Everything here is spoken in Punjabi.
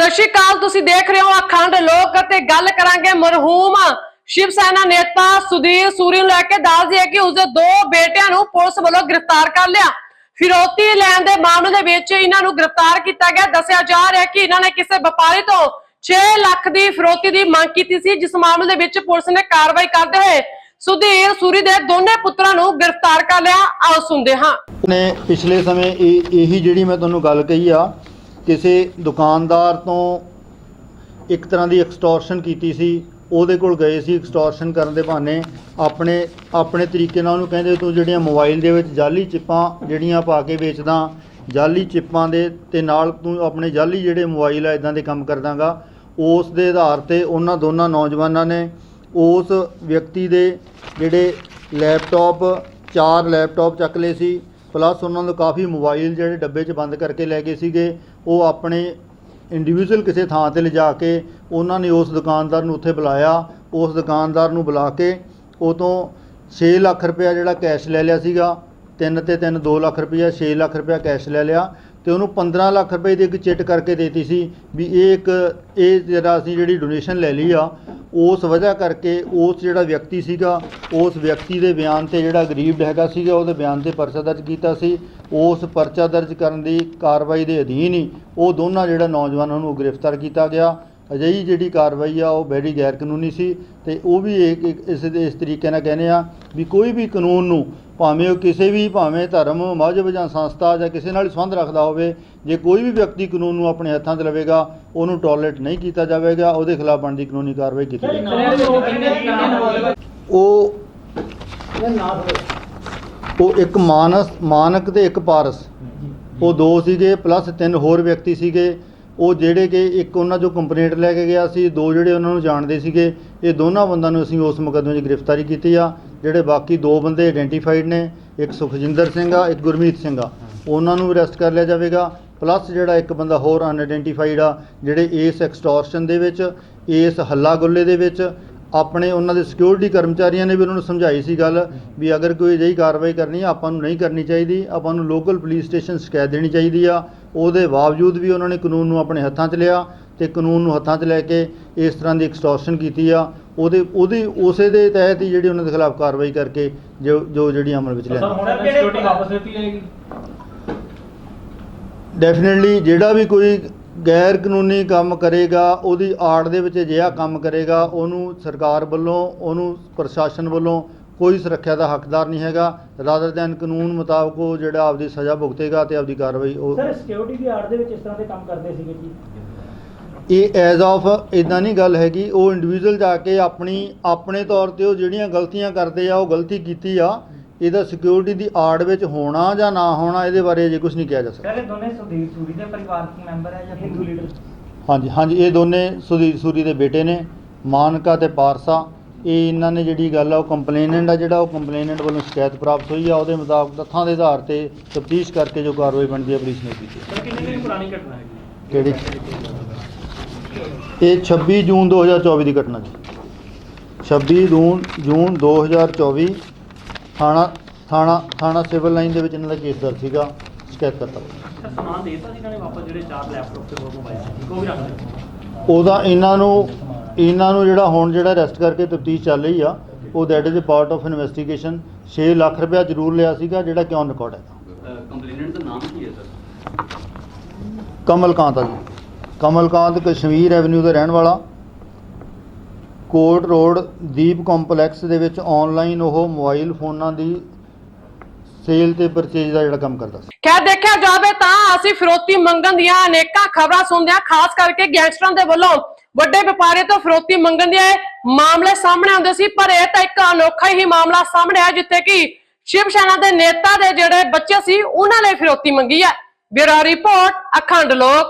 ਸਤਿ ਸ਼੍ਰੀ ਅਕਾਲ, ਤੁਸੀਂ ਦੇਖ ਰਹੇ ਹੋ ਅਖੰਡ ਲੋਕ ਅਤੇ ਗੱਲ ਕਰਾਂਗੇ ਮਰਹੂਮ ਸ਼ਿਵ ਸੈਨਾ ਨੇਤਾ ਸੁਧੀਰ ਸੂਰੀ ਨੂੰ ਲੈ ਕੇ। ਦੱਸ ਦਈਏ ਕਿ ਉਸਦੇ ਦੋ ਬੇਟਿਆਂ ਨੂੰ ਪੁਲਿਸ ਵੱਲੋਂ ਗ੍ਰਿਫਤਾਰ ਕਰ ਲਿਆ। ਫਿਰੌਤੀ ਲੈਣ ਦੇ ਮਾਮਲੇ ਦੇ ਵਿੱਚ ਇਹਨਾਂ ਨੂੰ ਗ੍ਰਿਫਤਾਰ ਕੀਤਾ ਗਿਆ। ਦੱਸਿਆ ਜਾ ਰਿਹਾ ਕਿ ਇਹਨਾਂ ਨੇ ਕਿਸੇ ਵਪਾਰੀ ਤੋਂ 6 ਲੱਖ ਦੀ ਫਿਰੌਤੀ ਦੀ ਮੰਗ ਕੀਤੀ ਸੀ, ਜਿਸ ਮਾਮਲੇ ਦੇ ਵਿੱਚ ਪੁਲਿਸ ਨੇ ਕਾਰਵਾਈ ਕਰਦੇ ਹੋਏ ਸੁਧੀਰ ਸੂਰੀ ਦੇ ਦੋਨੇ ਪੁੱਤਰਾਂ ਨੂੰ ਗ੍ਰਿਫਤਾਰ ਕਰ ਲਿਆ। ਆਓ ਸੁਣਦੇ ਹਾਂ। ਨੇ ਪਿਛਲੇ ਸਮੇਂ ਇਹ ਇਹੀ ਜਿਹੜੀ ਮੈਂ ਤੁਹਾਨੂੰ ਗੱਲ ਕਹੀ ਆ ਕਿਸੇ ਦੁਕਾਨਦਾਰ ਤੋਂ ਇੱਕ ਤਰ੍ਹਾਂ ਦੀ ਐਕਸਟੋਰਸ਼ਨ ਕੀਤੀ ਸੀ, ਉਹਦੇ ਕੋਲ ਗਏ ਸੀ ਐਕਸਟੋਰਸ਼ਨ ਕਰਨ ਦੇ ਬਹਾਨੇ ਆਪਣੇ ਆਪਣੇ ਤਰੀਕੇ ਨਾਲ ਉਹਨੂੰ ਕਹਿੰਦੇ, ਤੂੰ ਜਿਹੜੀਆਂ ਮੋਬਾਈਲ ਦੇ ਵਿੱਚ ਜਾਲੀ ਚਿੱਪਾਂ ਜਿਹੜੀਆਂ ਪਾ ਕੇ ਵੇਚਦਾ, ਜਾਲੀ ਚਿੱਪਾਂ ਦੇ ਤੇ ਨਾਲ ਤੂੰ ਆਪਣੇ ਜਾਲੀ ਜਿਹੜੇ ਮੋਬਾਈਲ ਆ ਇਦਾਂ ਦੇ ਕੰਮ ਕਰਦਾਗਾ। ਉਸ ਦੇ ਆਧਾਰ ਤੇ ਉਹਨਾਂ ਦੋਨਾਂ ਨੌਜਵਾਨਾਂ ਨੇ ਉਸ ਵਿਅਕਤੀ ਦੇ ਜਿਹੜੇ ਲੈਪਟਾਪ ਚਾਰ ਲੈਪਟਾਪ ਚੱਕ ਲਏ ਸੀ ਪਲੱਸ ਉਹਨਾਂ ਨੂੰ ਕਾਫੀ ਮੋਬਾਈਲ ਜਿਹੜੇ ਡੱਬੇ 'ਚ ਬੰਦ ਕਰਕੇ ਲੈ ਗਏ ਸੀਗੇ। ਉਹ ਆਪਣੇ ਇੰਡੀਵਿਜੂਅਲ ਕਿਸੇ ਥਾਂ ਤੇ ਲਿਜਾ ਕੇ ਉਹਨਾਂ ਨੇ ਉਸ ਦੁਕਾਨਦਾਰ ਨੂੰ ਉੱਥੇ ਬੁਲਾਇਆ, ਉਸ ਦੁਕਾਨਦਾਰ ਨੂੰ ਬੁਲਾ ਕੇ ਉਹ ਤੋਂ 6 ਲੱਖ ਰੁਪਇਆ ਜਿਹੜਾ ਕੈਸ਼ ਲੈ ਲਿਆ ਸੀਗਾ, ਤਿੰਨ ਤੇ ਤਿੰਨ 2 ਲੱਖ ਰੁਪਇਆ 6 ਲੱਖ ਰੁਪਇਆ ਕੈਸ਼ ਲੈ ਲਿਆ। ਤੇ ਉਹਨੂੰ 15 ਲੱਖ ਰੁਪਏ ਦੀ ਇੱਕ ਚਿੱਟ ਕਰਕੇ ਦੇਤੀ ਸੀ ਵੀ ਇਹ ਇੱਕ, ਇਹ ਜਿਹੜਾ ਅਸੀਂ ਜਿਹੜੀ ਡੋਨੇਸ਼ਨ ਲੈ ਲਈ ਆ, ਉਸ ਵਜ੍ਹਾ ਕਰਕੇ ਉਸ ਜਿਹੜਾ ਵਿਅਕਤੀ ਸੀਗਾ, ਉਸ ਵਿਅਕਤੀ ਦੇ ਬਿਆਨ ਤੇ ਜਿਹੜਾ ਗਰੀਬ ਹੈਗਾ ਸੀਗਾ, ਉਹਦੇ ਬਿਆਨ ਤੇ ਪਰਚਾ ਦਰਜ ਕੀਤਾ ਸੀ। ਉਸ ਪਰਚਾ ਦਰਜ ਕਰਨ ਦੀ ਕਾਰਵਾਈ ਦੇ ਅਧੀਨ ਹੀ ਉਹ ਦੋਨਾਂ ਜਿਹੜਾ ਨੌਜਵਾਨਾਂ ਨੂੰ ਗ੍ਰਿਫਤਾਰ ਕੀਤਾ ਗਿਆ। ਅਜਿਹੀ ਜਿਹੜੀ ਕਾਰਵਾਈ ਆ ਉਹ ਬੜੀ ਗੈਰ ਕਾਨੂੰਨੀ ਸੀ ਤੇ ਉਹ ਵੀ ਇੱਕ ਇਸ ਦੇ ਇਸ ਤਰੀਕੇ ਨਾਲ ਕਹਿੰਦੇ ਆ ਵੀ ਕੋਈ ਵੀ ਕਾਨੂੰਨ ਨੂੰ ਭਾਵੇਂ ਉਹ ਕਿਸੇ ਵੀ ਭਾਵੇਂ ਧਰਮ ਮਜ਼ਹਬ ਜਾਂ ਸੰਸਥਾ ਜਾਂ ਕਿਸੇ ਨਾਲ ਸੰਬੰਧ ਰੱਖਦਾ ਹੋਵੇ ਜੇ ਕੋਈ ਵੀ ਵਿਅਕਤੀ ਕਾਨੂੰਨ ਨੂੰ ਆਪਣੇ ਹੱਥਾਂ 'ਚ ਲਵੇਗਾ ਉਹਨੂੰ ਟੋਲਰੇਟ ਨਹੀਂ ਕੀਤਾ ਜਾਵੇਗਾ ਉਹਦੇ ਖਿਲਾਫ ਬਣਦੀ ਕਾਨੂੰਨੀ ਕਾਰਵਾਈ ਕੀਤੀ ਜਾਵੇਗੀ। ਉਹ ਉਹ ਇੱਕ ਮਾਨਸ ਮਾਨਕ ਤੇ ਇੱਕ ਪਾਰਸ। ਉਹ ਦੋ ਸੀਗੇ ਪਲੱਸ ਤਿੰਨ ਹੋਰ ਵਿਅਕਤੀ ਸੀਗੇ। ਉਹ ਜਿਹੜੇ ਕਿ ਇੱਕ ਉਹਨਾਂ ਜੋ ਕੰਪਲੇਂਟ ਲੈ ਕੇ ਗਿਆ ਸੀ, ਦੋ ਜਿਹੜੇ ਉਹਨਾਂ ਨੂੰ ਜਾਣਦੇ ਸੀਗੇ, ਇਹ ਦੋਨਾਂ ਬੰਦਿਆਂ ਨੂੰ ਅਸੀਂ ਉਸ ਮੁਕੱਦਮੇ 'ਚ ਗ੍ਰਿਫਤਾਰੀ ਕੀਤੀ ਆ। ਜਿਹੜੇ ਬਾਕੀ ਦੋ ਬੰਦੇ ਆਇਡੈਂਟੀਫਾਈਡ ਨੇ, ਇੱਕ ਸੁਖਜਿੰਦਰ ਸਿੰਘ ਆ, ਇੱਕ ਗੁਰਮੀਤ ਸਿੰਘ ਆ। ਉਹਨਾਂ ਨੂੰ ਅਰੈਸਟ ਕਰ ਲਿਆ ਜਾਵੇਗਾ। ਪਲੱਸ ਜਿਹੜਾ ਇੱਕ ਬੰਦਾ ਹੋਰ ਅਨਆਇਡੈਂਟੀਫਾਈਡ ਆ, ਜਿਹੜੇ ਇਸ ਐਕਸਟੋਰਸ਼ਨ ਦੇ ਵਿੱਚ, ਇਸ ਹੱਲਾ ਗੁੱਲੇ ਦੇ ਵਿੱਚ, ਆਪਣੇ ਉਹਨਾਂ ਦੇ ਸਿਕਿਉਰਿਟੀ ਕਰਮਚਾਰੀਆਂ ਨੇ ਵੀ ਉਹਨਾਂ ਨੂੰ ਸਮਝਾਈ ਸੀ ਗੱਲ ਵੀ ਅਗਰ ਕੋਈ ਅਜਿਹੀ ਕਾਰਵਾਈ ਕਰਨੀ ਆ, ਆਪਾਂ ਨੂੰ ਨਹੀਂ ਕਰਨੀ ਚਾਹੀਦੀ। ਆਪਾਂ ਨੂੰ ਲੋਕਲ ਪੁਲਿਸ ਸਟੇਸ਼ਨ ਸ਼ਿਕਾਇਤ ਦੇਣੀ ਚਾਹੀਦੀ ਆ। ਉਹਦੇ ਬਾਵਜੂਦ ਵੀ ਉਹਨਾਂ ਨੇ ਕਾਨੂੰਨ ਨੂੰ ਆਪਣੇ ਹੱਥਾਂ 'ਚ ਲਿਆ ਤੇ ਕਾਨੂੰਨ ਨੂੰ ਹੱਥਾਂ 'ਚ ਲੈ ਕੇ ਇਸ ਤਰ੍ਹਾਂ ਦੀ ਐਕਸਟੋਰਸ਼ਨ ਕੀਤੀ ਆ। ਉਹਦੇ ਉਹਦੀ ਉਸੇ ਦੇ ਤਹਿਤ ਹੀ ਜਿਹੜੀ ਉਹਨਾਂ ਦੇ ਖਿਲਾਫ ਕਾਰਵਾਈ ਕਰਕੇ ਜੋ ਜੋ ਜਿਹੜੀ ਅਮਲ ਵਿੱਚ ਸਰ ਲਿਆਂਦੀ। ਹੁਣ ਸਿਕਿਉਰਿਟੀ ਵਾਪਸ ਦਿੱਤੀ ਜਾਏਗੀ? ਡੈਫੀਨਿਟਲੀ ਜਿਹੜਾ ਵੀ ਕੋਈ ਗੈਰ ਕਾਨੂੰਨੀ ਕੰਮ ਕਰੇਗਾ ਉਹਦੀ ਆੜ ਦੇ ਵਿੱਚ ਅਜਿਹਾ ਕੰਮ ਕਰੇਗਾ ਉਹਨੂੰ ਸਰਕਾਰ ਵੱਲੋਂ ਉਹਨੂੰ ਪ੍ਰਸ਼ਾਸਨ ਵੱਲੋਂ ਕੋਈ ਸੁਰੱਖਿਆ ਦਾ ਹੱਕਦਾਰ ਨਹੀਂ ਹੈਗਾ। ਰਾਦਰ ਦੈਨ ਕਾਨੂੰਨ ਮੁਤਾਬਕ ਉਹ ਜਿਹੜਾ ਆਪਦੀ ਸਜ਼ਾ ਭੁਗਤੇਗਾ ਤੇ ਆਪਦੀ ਕਾਰਵਾਈ ਉਹ ਸਰ ਸਿਕਿਉਰਿਟੀ ਦੀ ਆੜ ਦੇ ਵਿੱਚ ਇਸ ਤਰ੍ਹਾਂ ਦੇ ਕੰਮ ਕਰਦੇ ਸੀਗੇ ਜੀ? ਇਹ ਐਜ਼ ਆਫ ਇਦਾਂ ਨਹੀਂ ਗੱਲ ਹੈਗੀ। ਉਹ ਇੰਡੀਵਿਜੂਅਲ ਜਾ ਕੇ ਆਪਣੀ ਆਪਣੇ ਤੌਰ ਤੇ ਉਹ ਜਿਹੜੀਆਂ ਗਲਤੀਆਂ ਕਰਦੇ ਆ ਉਹ ਗਲਤੀ ਕੀਤੀ ਆ। ਇਹਦਾ ਸਿਕਿਉਰਿਟੀ ਦੀ ਆੜ ਵਿੱਚ ਹੋਣਾ ਜਾਂ ਨਾ ਹੋਣਾ ਇਹਦੇ ਬਾਰੇ ਅਜੇ ਕੁਝ ਨਹੀਂ ਕਿਹਾ ਜਾ ਸਕਦਾ। ਸਰ ਇਹ ਦੋਨੇ ਸੁਧੀਰ ਸੂਰੀ ਦੇ ਪਰਿਵਾਰਕ ਮੈਂਬਰ ਹੈ ਜਾਂ ਹਿੰਦੂ ਲੀਡਰ ਹਾਂਜੀ ਹਾਂਜੀ ਇਹ ਦੋਨੇ ਸੁਧੀਰ ਸੂਰੀ ਦੇ ਬੇਟੇ ਨੇ। ਮਾਨਕਾ ਤੇ ਪਾਰਸਾ। ਇਹ ਇਹਨਾਂ ਨੇ ਜਿਹੜੀ ਗੱਲ ਆ ਉਹ ਕੰਪਲੇਨੈਂਟ ਆ ਜਿਹੜਾ ਉਹ ਕੰਪਲੇਨੈਂਟ ਵੱਲੋਂ ਸ਼ਿਕਾਇਤ ਪ੍ਰਾਪਤ ਹੋਈ ਆ ਉਹਦੇ ਮੁਤਾਬਕ ਤੱਥਾਂ ਦੇ ਆਧਾਰ ਤੇ ਤਫਤੀਸ਼ ਕਰਕੇ ਜੋ ਕਾਰਵਾਈ ਬਣਦੀ ਹੈ ਪੁਲਿਸ ਨੇ ਕੀਤੀ ਹੈ। ਸਰ ਕਿੰਨੇ ਦਿਨ ਪੁਰਾਣੀ ਘਟਨਾ ਹੈ ਕਿਹੜੀ? ਇਹ 26 ਜੂਨ 2024 ਦੀ ਘਟਨਾ ਜੀ। 26 ਜੂਨ ਜੂਨ 2024 ਥਾਣਾ ਥਾਣਾ ਥਾਣਾ ਸਿਵਲ ਲਾਈਨ ਦੇ ਵਿੱਚ ਇਹਨਾਂ ਦਾ ਕੇਸ ਦਰਜ ਸੀਗਾ ਸ਼ਿਕਾਇਤ ਕਰਤਾ। ਸਮਾਨ ਦੇਤਾ ਸੀ ਇਹਨਾਂ ਨੇ ਵਾਪਸ ਜਿਹੜੇ ਚਾਰ ਲੈਪਟਾਪ ਤੇ ਹੋਰ ਮੋਬਾਈਲ ਸੀ ਉਹ ਵੀ ਰੱਖ ਉਹਦਾ ਇਹਨਾਂ ਨੂੰ ਇਹਨਾਂ ਨੂੰ ਜਿਹੜਾ ਹੁਣ ਜਿਹੜਾ ਅਰੈਸਟ ਕਰਕੇ ਤਫਤੀਸ਼ ਚੱਲ ਰਹੀ ਆ ਉਹ that is a part of investigation 6 lakh ਰੁਪਇਆ ਜ਼ਰੂਰ ਲਿਆ ਸੀਗਾ ਜਿਹੜਾ ਕਿ ਔਨ ਰਿਕਾਰਡ ਹੈ। ਕੰਪਲੇਨੈਂਟ ਦਾ ਨਾਮ ਕੀ ਹੈ ਸਰ? ਕਮਲਕਾਂਤ ਆ ਜੀ। ਕਮਲਕਾਂਤ ਕਸ਼ਮੀਰ ਐਵਨਿਊ ਦਾ ਰਹਿਣ ਵਾਲਾ। ਕੋਰਟ ਰੋਡ ਦੀਪ ਕੰਪਲੈਕਸ ਦੇ ਵਿੱਚ ਆਨਲਾਈਨ ਉਹ ਮੋਬਾਈਲ ਫੋਨਾਂ ਦੀ ਸੇਲ ਤੇ ਪਰਚੇਜ ਦਾ ਜਿਹੜਾ ਕੰਮ ਕਰਦਾ ਸੀ। ਖੈਰ ਦੇਖਿਆ ਜਾਵੇ ਤਾਂ ਅਸੀਂ ਫਿਰੌਤੀ ਮੰਗਣ ਦੀਆਂ ਅਨੇਕਾਂ ਖਬਰਾਂ ਸੁਣਦੇ ਹਾਂ ਖਾਸ ਕਰਕੇ ਗੈਂਗਸਟਰਾਂ ਦੇ ਵੱਲੋਂ ਵੱਡੇ ਵਪਾਰੀ ਤੋਂ ਫਿਰੌਤੀ ਮੰਗਣ ਦੇ ਮਾਮਲੇ ਸਾਹਮਣੇ ਆਉਂਦੇ ਸੀ, ਪਰ ਇਹ ਤਾਂ ਇੱਕ ਅਨੋਖਾ ਹੀ ਮਾਮਲਾ ਸਾਹਮਣੇ ਆਇਆ, ਜਿੱਥੇ ਕਿ ਸ਼ਿਵ ਸੈਨਾ ਦੇ ਨੇਤਾ ਦੇ ਜਿਹੜੇ ਬੱਚੇ ਸੀ, ਉਹਨਾਂ ਨੇ ਫਿਰੌਤੀ ਮੰਗੀ ਹੈ ਬਿਊਰੋ ਰਿਪੋਰਟ, ਅਖੰਡ ਲੋਕ।